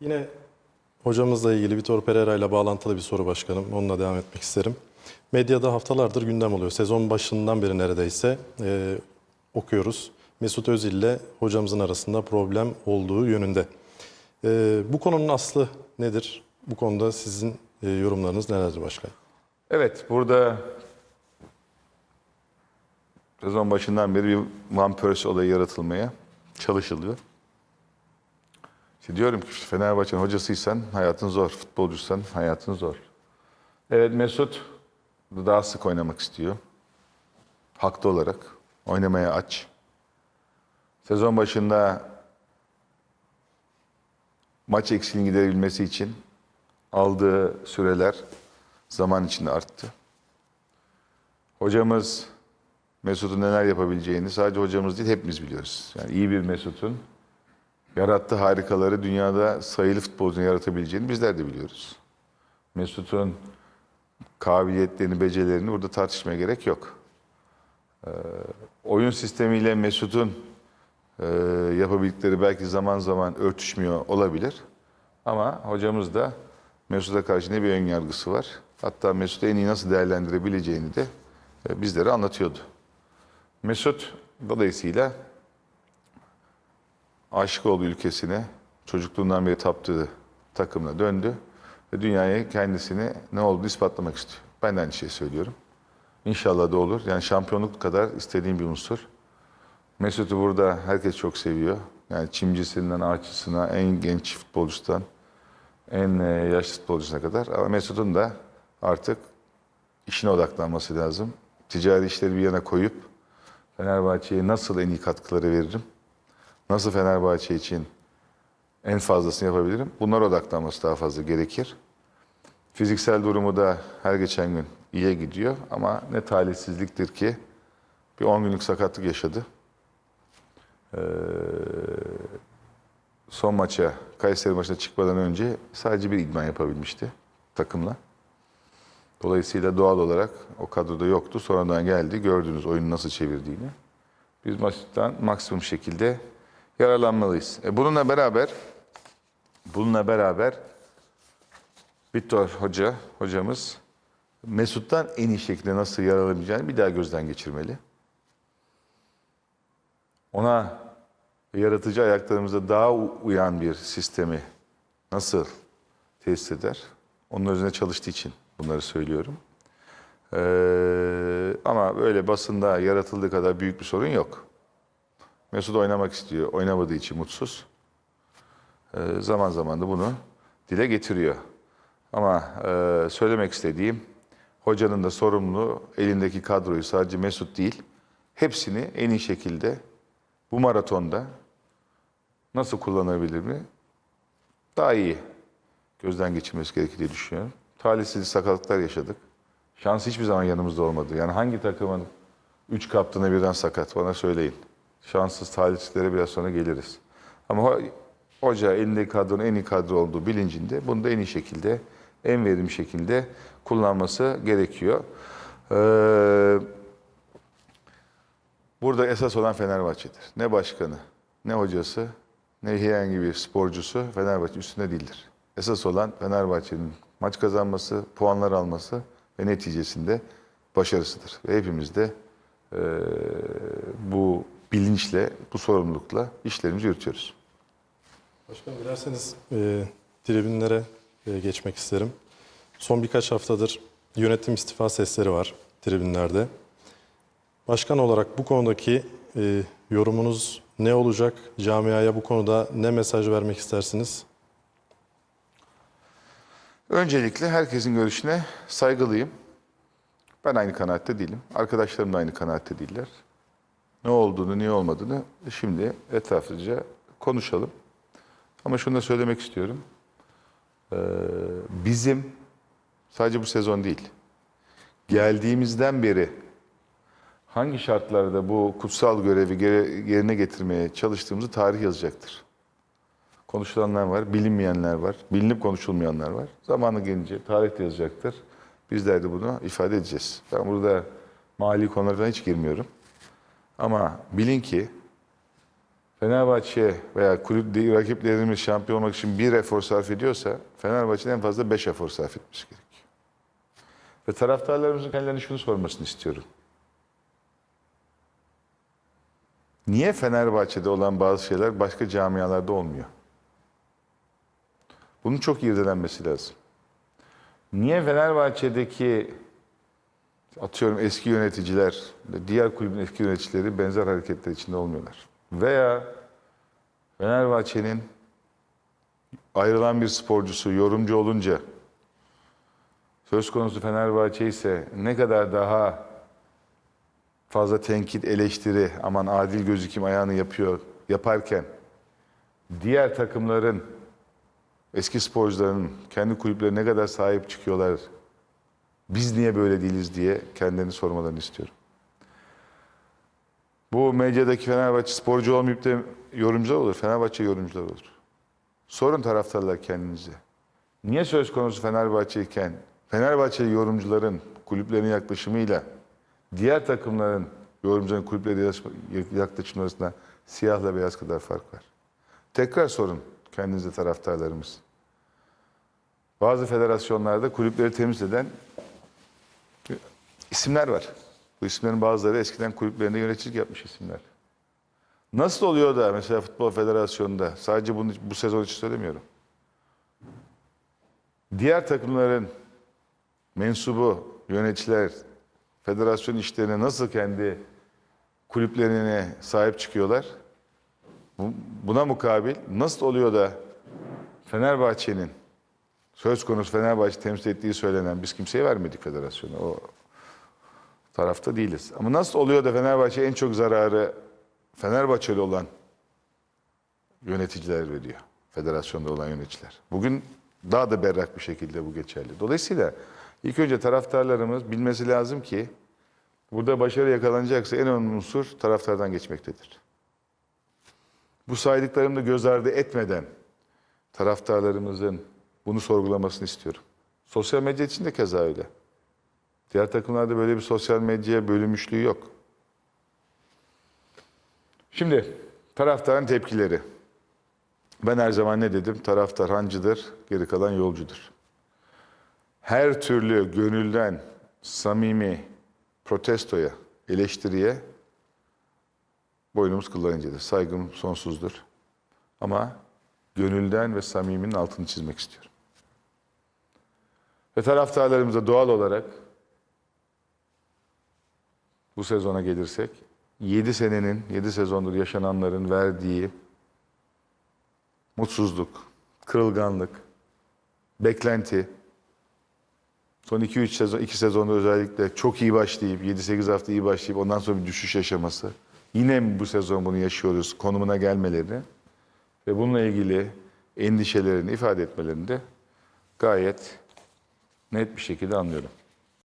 Yine hocamızla ilgili Vitor Pereira ile bağlantılı bir soru başkanım. Onunla devam etmek isterim. Medyada haftalardır gündem oluyor. Sezon başından beri neredeyse e, okuyoruz. Mesut Özil ile hocamızın arasında problem olduğu yönünde. E, bu konunun aslı nedir? Bu konuda sizin e, yorumlarınız nelerdir başkan? Evet, burada sezon başından beri bir Van Persie olayı yaratılmaya çalışılıyor. İşte diyorum ki Fenerbahçe'nin hocasıysan hayatın zor, futbolcuysan hayatın zor. Evet Mesut daha sık oynamak istiyor. Haklı olarak. Oynamaya aç. Sezon başında maç eksiğini giderebilmesi için aldığı süreler zaman içinde arttı. Hocamız Mesut'un neler yapabileceğini sadece hocamız değil hepimiz biliyoruz. Yani iyi bir Mesut'un yarattığı harikaları dünyada sayılı futbolcunun yaratabileceğini bizler de biliyoruz. Mesut'un kabiliyetlerini, becerilerini burada tartışmaya gerek yok. Ee, oyun sistemiyle Mesut'un e, yapabildikleri belki zaman zaman örtüşmüyor olabilir. Ama hocamız da Mesut'a karşı ne bir ön yargısı var. Hatta Mesut'u en iyi nasıl değerlendirebileceğini de e, bizlere anlatıyordu. Mesut dolayısıyla aşık olduğu ülkesine çocukluğundan beri taptığı takımına döndü ve dünyaya kendisini ne olduğunu ispatlamak istiyor. Ben de aynı şeyi söylüyorum. İnşallah da olur. Yani şampiyonluk kadar istediğim bir unsur. Mesut'u burada herkes çok seviyor. Yani çimcisinden ağaççısına, en genç futbolcusundan en e, yaşlı futbolcusuna kadar. Ama Mesut'un da artık işine odaklanması lazım. Ticari işleri bir yana koyup Fenerbahçe'ye nasıl en iyi katkıları veririm? Nasıl Fenerbahçe için en fazlasını yapabilirim? Bunlara odaklanması daha fazla gerekir. Fiziksel durumu da her geçen gün iyiye gidiyor ama ne talihsizliktir ki bir 10 günlük sakatlık yaşadı. Ee, son maça, Kayseri maçına çıkmadan önce sadece bir idman yapabilmişti takımla. Dolayısıyla doğal olarak o kadroda yoktu. Sonradan geldi. Gördünüz oyunu nasıl çevirdiğini. Biz maçtan maksimum şekilde yararlanmalıyız. E bununla beraber bununla beraber Victor Hoca, hocamız Mesut'tan en iyi şekilde nasıl yararlanabileceğini bir daha gözden geçirmeli. Ona yaratıcı ayaklarımıza daha uyan bir sistemi nasıl tesis eder? Onun üzerine çalıştığı için bunları söylüyorum. Ee, ama böyle basında yaratıldığı kadar büyük bir sorun yok. Mesut oynamak istiyor. Oynamadığı için mutsuz. Ee, zaman zaman da bunu dile getiriyor. Ama e, söylemek istediğim hocanın da sorumlu elindeki kadroyu sadece Mesut değil, hepsini en iyi şekilde bu maratonda nasıl kullanabilir mi? Daha iyi gözden geçirmesi gerekir diye düşünüyorum. Talihsiz sakatlıklar yaşadık. Şans hiçbir zaman yanımızda olmadı. Yani hangi takımın üç kaptanı birden sakat bana söyleyin. Şanssız talihsizlere biraz sonra geliriz. Ama ho- hoca elindeki kadronun en iyi kadro olduğu bilincinde bunu da en iyi şekilde, en verimli şekilde kullanması gerekiyor. Ee, Burada esas olan Fenerbahçe'dir. Ne başkanı, ne hocası, ne herhangi bir sporcusu Fenerbahçe üstünde değildir. Esas olan Fenerbahçe'nin maç kazanması, puanlar alması ve neticesinde başarısıdır. Ve hepimiz de eee, bu bilinçle, bu sorumlulukla işlerimizi yürütüyoruz. Başkan dilerseniz e, tribünlere e, geçmek isterim. Son birkaç haftadır yönetim istifa sesleri var tribünlerde. Başkan olarak bu konudaki e, yorumunuz ne olacak? Camiaya bu konuda ne mesaj vermek istersiniz? Öncelikle herkesin görüşüne saygılıyım. Ben aynı kanaatte değilim. Arkadaşlarım da aynı kanaatte değiller. Ne olduğunu, niye olmadığını şimdi etraflıca konuşalım. Ama şunu da söylemek istiyorum. Ee, bizim sadece bu sezon değil, geldiğimizden beri hangi şartlarda bu kutsal görevi yerine getirmeye çalıştığımızı tarih yazacaktır. Konuşulanlar var, bilinmeyenler var, bilinip konuşulmayanlar var. Zamanı gelince tarih yazacaktır. Bizler de bunu ifade edeceğiz. Ben burada mali konulara hiç girmiyorum. Ama bilin ki Fenerbahçe veya kulüp rakiplerimiz şampiyon olmak için bir efor sarf ediyorsa Fenerbahçe'nin en fazla beş efor sarf etmesi gerekiyor. Ve taraftarlarımızın kendilerine şunu sormasını istiyorum. Niye Fenerbahçe'de olan bazı şeyler başka camialarda olmuyor? Bunun çok irdelenmesi lazım. Niye Fenerbahçe'deki atıyorum eski yöneticiler, diğer kulübün eski yöneticileri benzer hareketler içinde olmuyorlar? Veya Fenerbahçe'nin ayrılan bir sporcusu yorumcu olunca söz konusu Fenerbahçe ise ne kadar daha fazla tenkit, eleştiri, aman adil gözüküm ayağını yapıyor yaparken diğer takımların eski sporcuların kendi kulüplerine ne kadar sahip çıkıyorlar biz niye böyle değiliz diye kendilerini sormalarını istiyorum. Bu medyadaki Fenerbahçe sporcu olmayıp da yorumcular olur. Fenerbahçe yorumcular olur. Sorun taraftarlar kendinize. Niye söz konusu Fenerbahçe iken Fenerbahçeli yorumcuların kulüplerine yaklaşımıyla diğer takımların yorumcuların kulüplerine yaklaşım arasında siyahla beyaz kadar fark var? Tekrar sorun kendinize taraftarlarımız. Bazı federasyonlarda kulüpleri temsil eden isimler var. Bu isimlerin bazıları eskiden kulüplerinde yöneticilik yapmış isimler. Nasıl oluyor da mesela Futbol Federasyonu'nda, sadece bunu bu sezon için söylemiyorum. Diğer takımların mensubu, yöneticiler, federasyon işlerine nasıl kendi kulüplerine sahip çıkıyorlar? Bu- Buna mukabil nasıl oluyor da Fenerbahçe'nin söz konusu Fenerbahçe temsil ettiği söylenen biz kimseye vermedik federasyona. O tarafta değiliz. Ama nasıl oluyor da Fenerbahçe en çok zararı Fenerbahçeli olan yöneticiler veriyor. Federasyonda olan yöneticiler. Bugün daha da berrak bir şekilde bu geçerli. Dolayısıyla ilk önce taraftarlarımız bilmesi lazım ki burada başarı yakalanacaksa en önemli unsur taraftardan geçmektedir. Bu saydıklarımı da göz ardı etmeden taraftarlarımızın bunu sorgulamasını istiyorum. Sosyal medya için de keza öyle. Diğer takımlarda böyle bir sosyal medya bölünmüşlüğü yok. Şimdi taraftarın tepkileri. Ben her zaman ne dedim? Taraftar hancıdır, geri kalan yolcudur. Her türlü gönülden samimi protestoya, eleştiriye boynumuz kıllar incedir. Saygım sonsuzdur. Ama gönülden ve samiminin altını çizmek istiyorum. Ve taraftarlarımıza doğal olarak bu sezona gelirsek 7 senenin, 7 sezondur yaşananların verdiği mutsuzluk, kırılganlık, beklenti, son 2-3 sezon, 2 sezonda özellikle çok iyi başlayıp, 7-8 hafta iyi başlayıp ondan sonra bir düşüş yaşaması, yine bu sezon bunu yaşıyoruz konumuna gelmeleri ve bununla ilgili endişelerini ifade etmelerini de gayet net bir şekilde anlıyorum.